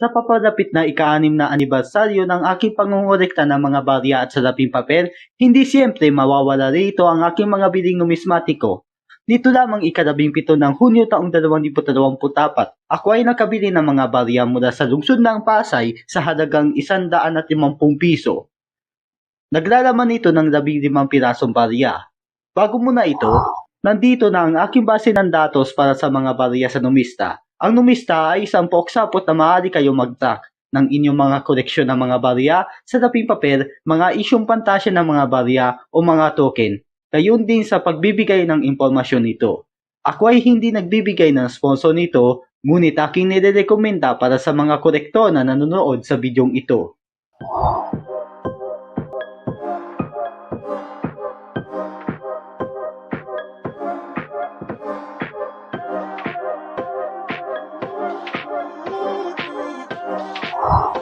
Sa papalapit na ika-anim na anibersaryo ng aking pangungurekta ng mga barya at salaping papel, hindi siyempre mawawala rito ang aking mga biling numismatiko. Dito lamang ikalabing pito ng Hunyo taong 2024, ako ay nakabili ng mga barya mula sa lungsod ng Pasay sa halagang 150 piso. Naglalaman ito ng 15 pirasong barya. Bago muna ito, nandito na ang aking base ng datos para sa mga barya sa numista. Ang numista ay isang poksapot na maaari kayo mag-track ng inyong mga koleksyon ng mga barya, salaping papel, mga isyong pantasya ng mga barya o mga token. Gayon din sa pagbibigay ng impormasyon nito. Ako ay hindi nagbibigay ng sponsor nito, ngunit aking nirerekomenda para sa mga kolektor na nanonood sa bidyong ito. Ang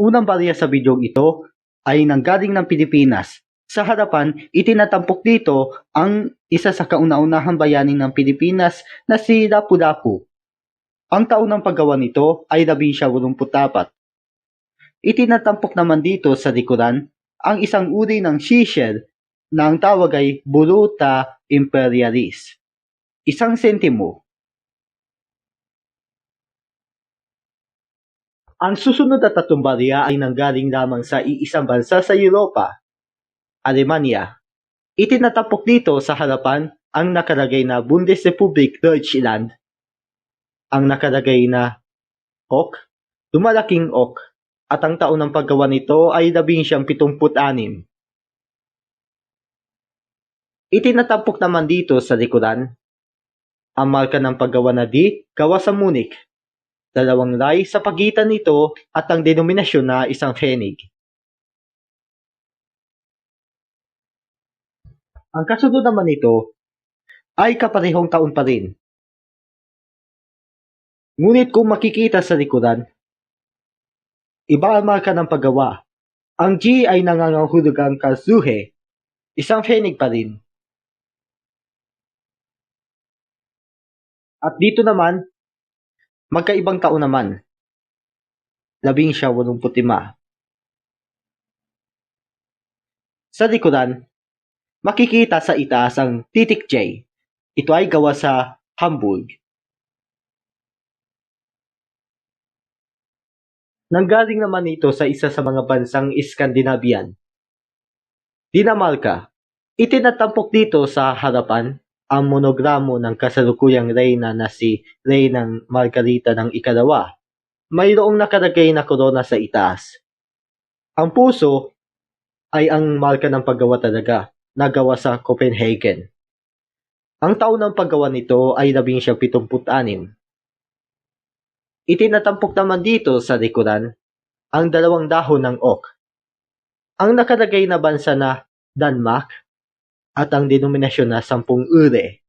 unang barya sa bidyong ito ay nanggaling ng Pilipinas. Sa harapan, itinatampok dito ang isa sa kauna-unahang bayaning ng Pilipinas na si Lapu-Lapu. Ang taon ng paggawa nito ay 1784. Itinatampok naman dito sa likuran ang isang uri ng seashell na ang tawag ay Buluta imperialis. Isang sentimo. Ang susunod na tatlong barya ay nanggaling lamang sa iisang bansa sa Europa, Alemania. Itinatapok dito sa harapan ang nakalagay na Bundesrepublik Deutschland, ang nakalagay na OK, lumalaking OK, at ang taon ng paggawa nito ay 1976. Itinatapok naman dito sa likuran ang marka ng paggawa na D gawa sa Munich dalawang lay sa pagitan nito at ang denominasyon na isang phenig. Ang kasunod naman nito ay kaparehong taon pa rin. Ngunit kung makikita sa likuran, iba ang marka ng paggawa. Ang G ay nangangahulugang kazuhe, isang phenig pa rin. At dito naman, Magkaibang taon naman. Labing siya walumput lima. Sa likuran, makikita sa itaas ang titik J. Ito ay gawa sa Hamburg. Nanggaling naman ito sa isa sa mga bansang Scandinavian. Dinamarca. Itinatampok dito sa harapan ang monogramo ng kasalukuyang reyna na si Reynang Margarita ng ikalawa. Mayroong nakalagay na korona sa itaas. Ang puso ay ang marka ng paggawa talaga, nagawa sa Copenhagen. Ang taon ng paggawa nito ay 1776. Itinatampok naman dito sa likuran ang dalawang dahon ng oak. Ang nakalagay na bansa na Denmark at ang denominasyon na sampung ure.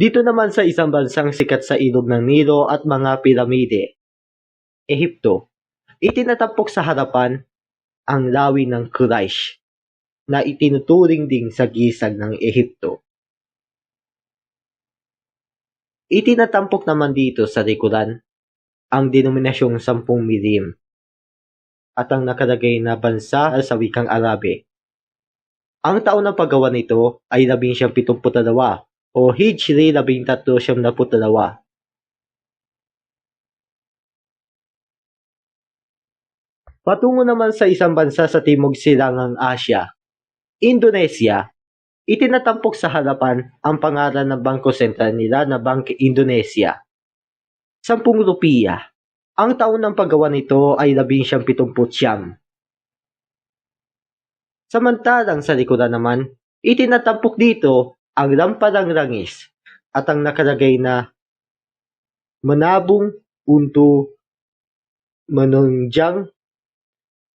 Dito naman sa isang bansang sikat sa ilog ng Nilo at mga piramide, Ehipto, itinatapok sa harapan ang lawi ng Quraysh na itinuturing ding sa gisag ng Ehipto. Itinatampok naman dito sa likuran ang denominasyong sampung milim at ang nakalagay na bansa sa wikang Arabe. Ang taon ng paggawa nito ay 1972 o Hijri 1372. Patungo naman sa isang bansa sa Timog Silangang Asya, Indonesia, itinatampok sa harapan ang pangalan ng bangko sentral nila na Bank Indonesia. 10 rupiya. Ang taon ng paggawa nito ay 1979. Samantalang sa likuran naman, itinatampok dito ang lampadang rangis at ang nakalagay na manabong unto manungjang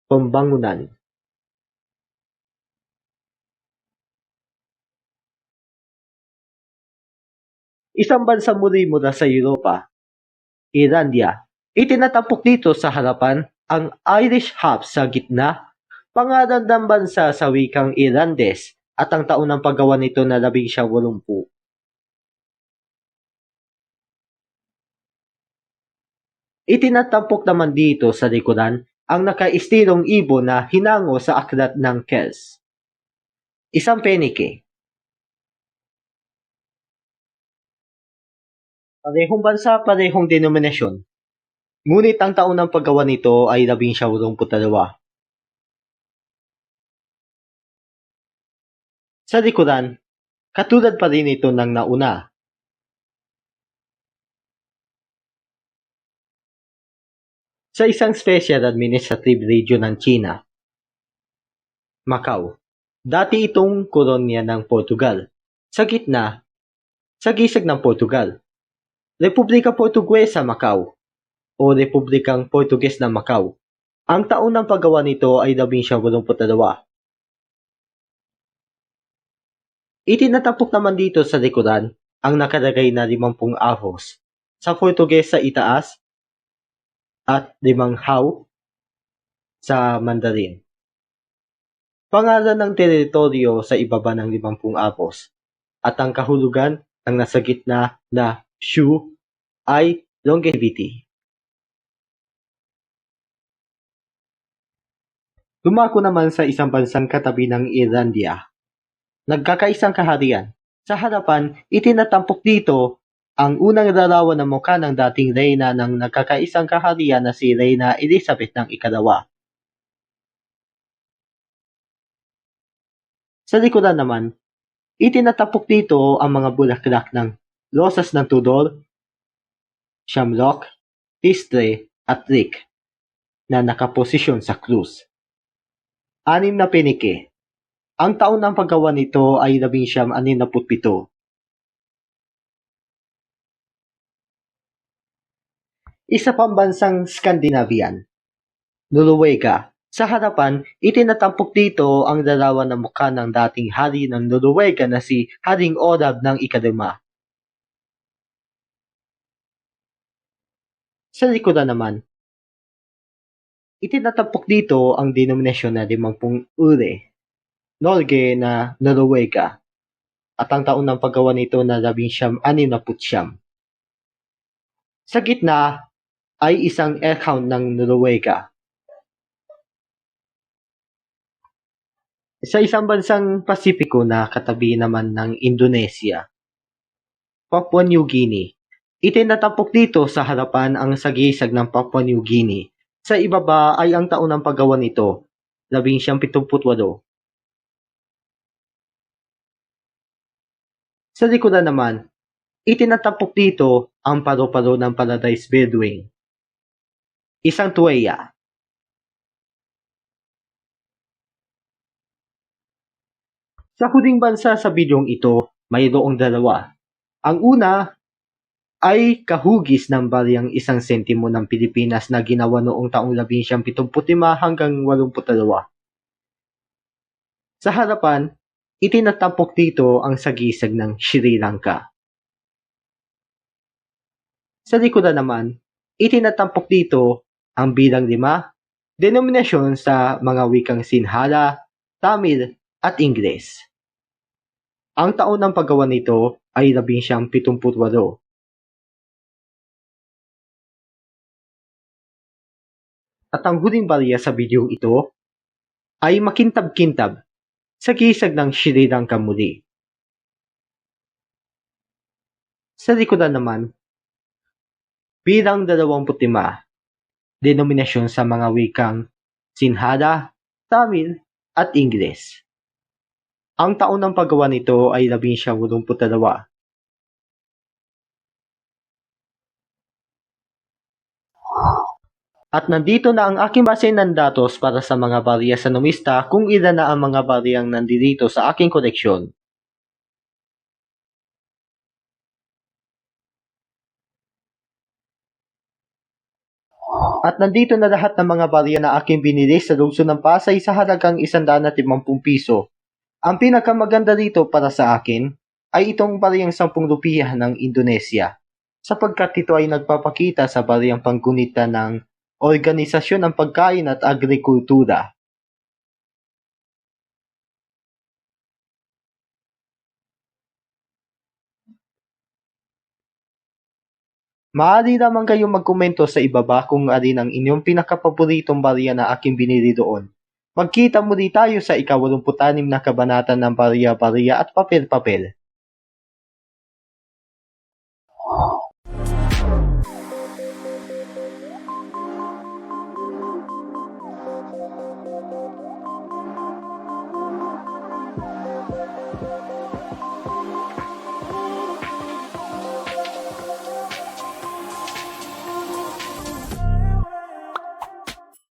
pambangunan. Isang bansa muli mula sa Europa, Irandia, Itinatampok dito sa harapan ang Irish Hub sa gitna Pangalan ng bansa sa wikang Irlandes at ang taon ng paggawa nito na labing siyang walumpu. Itinatampok naman dito sa likuran ang nakaistilong ibon na hinango sa aklat ng Kells. Isang penike. Parehong bansa, parehong denominasyon. Ngunit ang taon ng paggawa nito ay labing siya dalawa. Sa likuran, katulad pa rin ito ng nauna. Sa isang special administrative region ng China, Macau. Dati itong kolonya ng Portugal. Sa gitna, sa gisag ng Portugal. Republika Portuguesa Macau o Republikang Portuges ng Macau. Ang taon ng paggawa nito ay 1982. Itinatapok naman dito sa likuran ang nakalagay na 50 ahos sa Portuges sa itaas at limang how sa Mandarin. Pangalan ng teritoryo sa ibaba ng 50 apos at ang kahulugan ng nasa gitna na Shu ay longevity. Dumako naman sa isang bansang katabi ng Irlandia. Nagkakaisang kaharian. Sa harapan, itinatampok dito ang unang larawan ng mukha ng dating reyna ng nagkakaisang kaharian na si Reyna Elizabeth ng ikalawa. Sa likuran naman, itinatapok dito ang mga bulaklak ng Rosas ng Tudor, Shamrock, Istre at Rick na nakaposisyon sa krus. Anim na penike. Ang taon ng paggawa nito ay 1967. Isa pang bansang Scandinavian, Noruega, sa harapan, itinatampok dito ang larawan ng mukha ng dating hari ng Noruega na si Haring Orab ng ikadima. Sa likuran naman, itinatampok dito ang denominasyon na 50 ure, Norge na Noruega, at ang taon ng paggawa nito na 1969. Sa gitna ay isang account ng Noruega Sa isang bansang Pasipiko na katabi naman ng Indonesia, Papua New Guinea. Itinatampok dito sa harapan ang sagisag ng Papua New Guinea. Sa ibaba ay ang taon ng paggawa nito, 1978. Sa likuran naman, itinatampok dito ang paro-paro ng Paradise Bedouin. Isang tuweya Sa huling bansa sa bidyong ito, mayroong dalawa. Ang una ay kahugis ng baryang isang sentimo ng Pilipinas na ginawa noong taong 1975 hanggang 82. Sa harapan, itinatampok dito ang sagisag ng Sri Lanka. Sa likuran naman, itinatampok dito ang bilang lima, denominasyon sa mga wikang Sinhala, Tamil, at Ingles. Ang taon ng paggawa nito ay 1978. At ang huling barya sa video ito ay makintab-kintab sa gisag ng Sri Lanka muli. Sa likodan naman, bilang 25 denominasyon sa mga wikang Sinhala, Tamil at Ingles. Ang taon ng paggawa nito ay 1982. At nandito na ang aking base ng datos para sa mga barya sa numista kung ilan na ang mga baryang nandito sa aking koleksyon. At nandito na lahat ng mga barya na aking binili sa lungsod ng Pasay sa halagang 150 piso ang pinakamaganda dito para sa akin ay itong bariyang 10 rupiah ng Indonesia sapagkat ito ay nagpapakita sa bariyang panggunita ng Organisasyon ng Pagkain at Agrikultura Maaari lamang kayong magkomento sa ibaba kung alin ang inyong pinakapaboritong barya na aking binili doon. Magkita muli tayo sa ikawalumputanim na kabanata ng Barya-Barya at Papel-Papel.